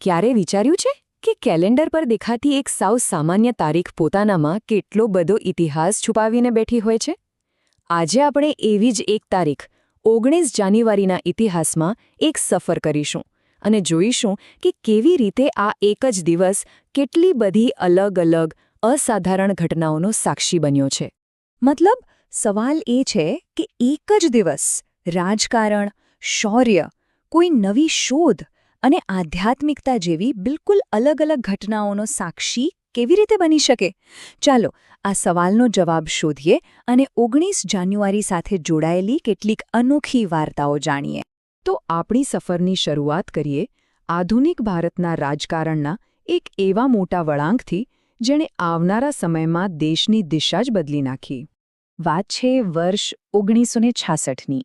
ક્યારે વિચાર્યું છે કે કેલેન્ડર પર દેખાતી એક સાવ સામાન્ય તારીખ પોતાનામાં કેટલો બધો ઇતિહાસ છુપાવીને બેઠી હોય છે? આજે આપણે એવી જ એક તારીખ, ઓગણીસ જાન્યુઆરીના ઇતિહાસમાં એક સફર કરીશું અને જોઈશું કે કેવી રીતે આ એક જ દિવસ કેટલી બધી અલગ અલગ અસાધારણ ઘટનાઓનો સાક્ષી બન્યો છે. મતલબ, સવાલ એ છે કે એક જ દિવસ, રાજકારણ, શૌર્ય, કોઈ નવી શોધ અને આધ્યાત્મિકતા જેવી બિલકુલ અલગ અલગ ઘટનાઓનો સાક્ષી કેવી રીતે બની શકે? ચાલો, આ સવાલનો જવાબ શોધીએ અને ઓગણીસ જાન્યુઆરી સાથે જોડાયેલી કેટલીક અનોખી વાર્તાઓ જાણીએ. તો આપણી સફરની શરૂઆત કરીએ આધુનિક ભારતના રાજકારણના એક એવા મોટા વળાંકથી જેણે આવનારા સમયમાં દેશની દિશા જ બદલી નાખી. વાત છે વર્ષ ઓગણીસો છાસઠની.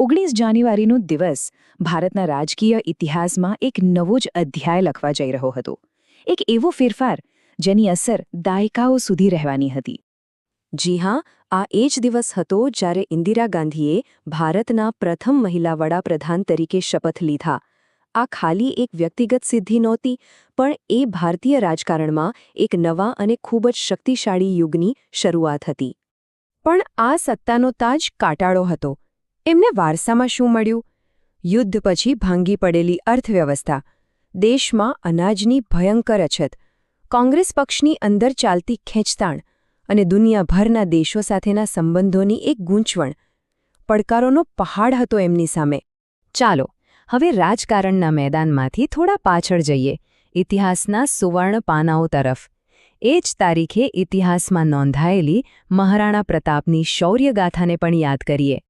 ઓગણીસ જાન્યુઆરીનો દિવસ ભારતના રાજકીય ઇતિહાસમાં એક નવો જ અધ્યાય લખવા જઈ રહ્યો હતો. એક એવો ફેરફાર જેની અસર દાયકાઓ સુધી રહેવાની હતી. જી હા, આ એ જ દિવસ હતો જ્યારે ઇન્દિરા ગાંધીએ ભારતના પ્રથમ મહિલા વડાપ્રધાન તરીકે શપથ લીધા. આ ખાલી એક વ્યક્તિગત સિદ્ધિ નહોતી, પણ એ ભારતીય રાજકારણમાં એક નવા અને ખૂબ જ શક્તિશાળી યુગની શરૂઆત હતી. પણ આ સત્તાનો તાજ કાટાળો હતો. એમને વારસામાં શું મળ્યું? યુદ્ધ પછી ભાંગી પડેલી અર્થવ્યવસ્થા, દેશમાં અનાજની ભયંકર અછત, કોંગ્રેસ પક્ષની અંદર ચાલતી ખેંચતાણ અને દુનિયાભરના દેશો સાથેના સંબંધોની એક ગૂંચવણ. પડકારોનો પહાડ હતો એમની સામે. ચાલો, હવે રાજકારણના મેદાનમાંથી થોડા પાછળ જઈએ, ઇતિહાસના સુવર્ણ પાનાઓ તરફ. એ જ તારીખે ઇતિહાસમાં નોંધાયેલી મહારાણા પ્રતાપની શૌર્યગાથાને પણ યાદ કરીએ.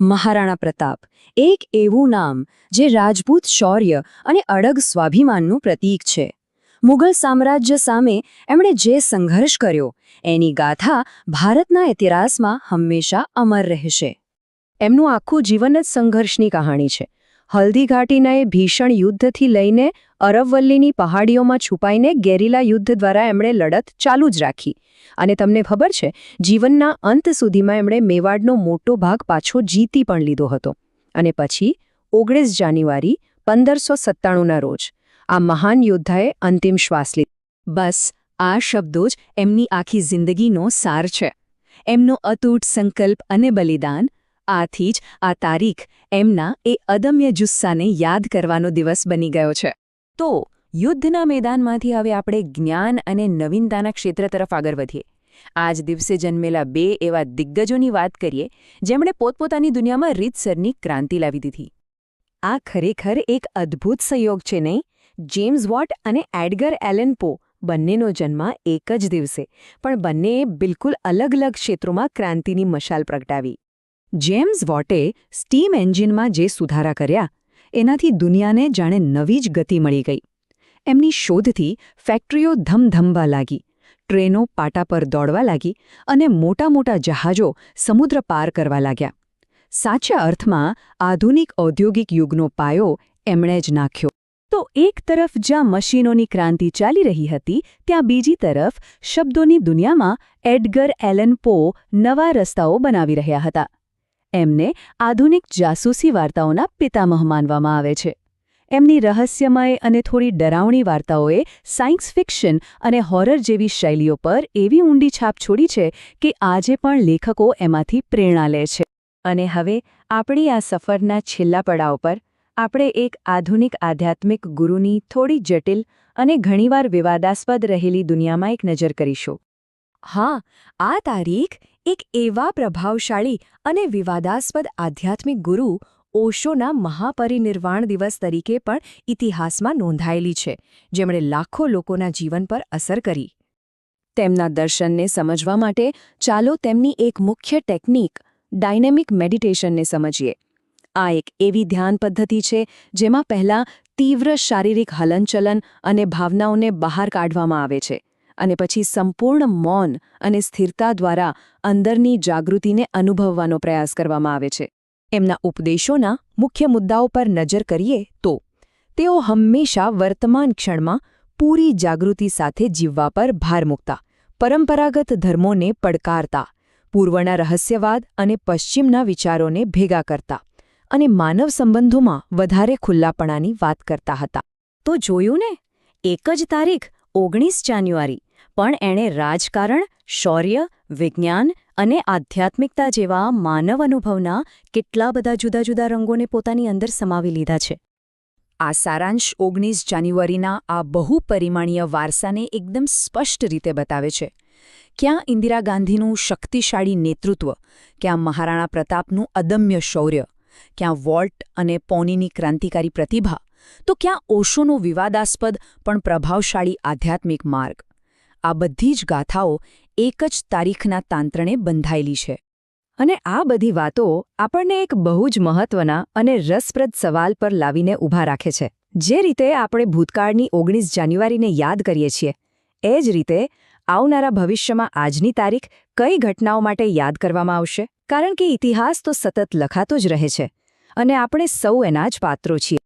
મહારાણા પ્રતાપ. એક એવું નામ જે રાજપૂત શૌર્ય અને અડગ સ્વાભિમાનનું પ્રતીક છે. મુઘલ સામ્રાજ્ય સામે એમણે જે સંઘર્ષ કર્યો, એની ગાથા ભારતના ઇતિહાસમાં હંમેશા અમર રહેશે. એમનું આખું જીવન જ સંઘર્ષની કહાણી છે. હલ્દી ઘાટીના એ ભીષણ યુદ્ધથી લઈને અરવલ્લીની પહાડીઓમાં છુપાઈને ગેરીલા યુદ્ધ દ્વારા એમણે લડત ચાલુ જ રાખી. અને તમને ખબર છે, જીવનના અંત સુધીમાં એમણે મેવાડનો મોટો ભાગ પાછો જીતી પણ લીધો હતો. અને પછી, ઓગણીસ જાન્યુઆરી, પંદરસો સત્તાણુંના રોજ, આ મહાન યોદ્ધાએ અંતિમ શ્વાસ લીધો. બસ, આ શબ્દો જ એમની આખી જિંદગીનો સાર છે. એમનો અતૂટ સંકલ્પ અને બલિદાન આથી જ આ તારીખ એમના એ અદમ્ય જુસ્સાને યાદ કરવાનો દિવસ બની ગયો છે. તો, યુદ્ધના મેદાનમાંથી હવે આપણે જ્ઞાન અને નવીનતાના ક્ષેત્ર તરફ આગળ વધીએ. આજ દિવસે જન્મેલા બે એવા દિગ્ગજોની વાત કરીએ, જેમણે પોતપોતાની દુનિયામાં રીતસરની ક્રાંતિ લાવી દીધી. આ ખરેખર એક અદ્ભુત સંયોગ છે નહીં? જેમ્સ વોટ અને એડગર એલેન પો બંનેનો જન્મ એક જ દિવસે, પણ બંનેએ બિલકુલ અલગ અલગ ક્ષેત્રોમાં ક્રાંતિની મશાલ પ્રગટાવી. જેમ્સ વોટે સ્ટીમ એન્જિનમાં જે સુધારા કર્યા, એનાથી દુનિયાને જાણે નવી જ ગતિ મળી ગઈ. એમની શોધથી ફેક્ટરીઓ ધમધમવા લાગી, ટ્રેનો પાટા પર દોડવા લાગી અને મોટા મોટા જહાજો સમુદ્ર પાર કરવા લાગ્યા. સાચા અર્થમાં, આધુનિક ઔદ્યોગિક યુગનો પાયો એમણે જ નાખ્યો. તો એક તરફ જ્યાં મશીનોની ક્રાંતિ ચાલી રહી હતી, ત્યાં બીજી તરફ શબ્દોની દુનિયામાં એડગર એલન પો નવા રસ્તાઓ બનાવી રહ્યા હતા. એમને આધુનિક જાસૂસી વાર્તાઓના પિતામહ માનવામાં આવે છે. એમની રહસ્યમય અને થોડી ડરાવણી વાર્તાઓએ સાયન્સ ફિક્શન અને હોરર જેવી શૈલીઓ પર એવી ઊંડી છાપ છોડી છે કે આજે પણ લેખકો એમાંથી પ્રેરણા લે છે. અને હવે આપણી આ સફરના છેલ્લા પડાવ પર આપણે એક આધુનિક આધ્યાત્મિક ગુરુની થોડી જટિલ અને ઘણીવાર વિવાદાસ્પદ રહેલી દુનિયામાં એક નજર કરીશું. હા, આ તારીખ એક એવા પ્રભાવશાળી અને વિવાદાસ્પદ આધ્યાત્મિક ગુરુ ઓશોના મહાપરિનિર્વાણ દિવસ તરીકે પણ ઇતિહાસમાં નોંધાયેલી છે, જેમણે લાખો લોકોના જીવન પર અસર કરી. તેમના દર્શનને સમજવા માટે ચાલો તેમની એક મુખ્ય ટેકનિક, ડાયનેમિક મેડિટેશનને સમજીએ. આ એક એવી ધ્યાન પદ્ધતિ છે, જેમાં પહેલાં તીવ્ર શારીરિક હલનચલન અને ભાવનાઓને બહાર કાઢવામાં આવે છે. અને પછી સંપૂર્ણ મૌન અને સ્થિરતા દ્વારા અંદરની જાગૃતિને અનુભવવાનો પ્રયાસ કરવામાં આવે છે. એમના ઉપદેશોના મુખ્ય મુદ્દાઓ પર નજર કરીએ તો, તેઓ હંમેશા વર્તમાન ક્ષણમાં પૂરી જાગૃતિ સાથે જીવવા પર ભાર મૂકતા, પરંપરાગત ધર્મોને પડકારતા, પૂર્વના રહસ્યવાદ અને પશ્ચિમના વિચારોને ભેગા કરતા અને માનવ સંબંધોમાં વધારે ખુલ્લાપણાની વાત કરતા હતા. તો જોયું ને? એક જ તારીખ, ઓગણીસ જાન્યુઆરી પણ એણે રાજકારણ, શૌર્ય, વિજ્ઞાન અને આધ્યાત્મિકતા જેવા માનવ અનુભવના કેટલા બધા જુદા જુદા રંગોને પોતાની અંદર સમાવી લીધા છે. આ સારાંશ ઓગણીસ જાન્યુઆરીના આ બહુપરિમાણીય વારસાને એકદમ સ્પષ્ટ રીતે બતાવે છે. ક્યાં ઇન્દિરા ગાંધીનું શક્તિશાળી નેતૃત્વ, ક્યાં મહારાણા પ્રતાપનું અદમ્ય શૌર્ય, ક્યાં વોલ્ટ અને પોનીની ક્રાંતિકારી પ્રતિભા, તો ક્યાં ઓશોનો વિવાદાસ્પદ પણ પ્રભાવશાળી આધ્યાત્મિક માર્ગ. આ બધી જ ગાથાઓ એક જ તારીખના તાંત્રણે બંધાયેલી છે. અને આ બધી વાતો આપણને એક બહુ જ મહત્વના અને રસપ્રદ સવાલ પર લાવીને ઊભા રાખે છે. જે રીતે આપણે ભૂતકાળની ઓગણીસ જાન્યુઆરીને યાદ કરીએ છીએ, એ જ રીતે આવનારા ભવિષ્યમાં આજની તારીખ કઈ ઘટનાઓ માટે યાદ કરવામાં આવશે? કારણ કે ઇતિહાસ તો સતત લખાતો જ રહે છે અને આપણે સૌ એના જ પાત્રો છીએ.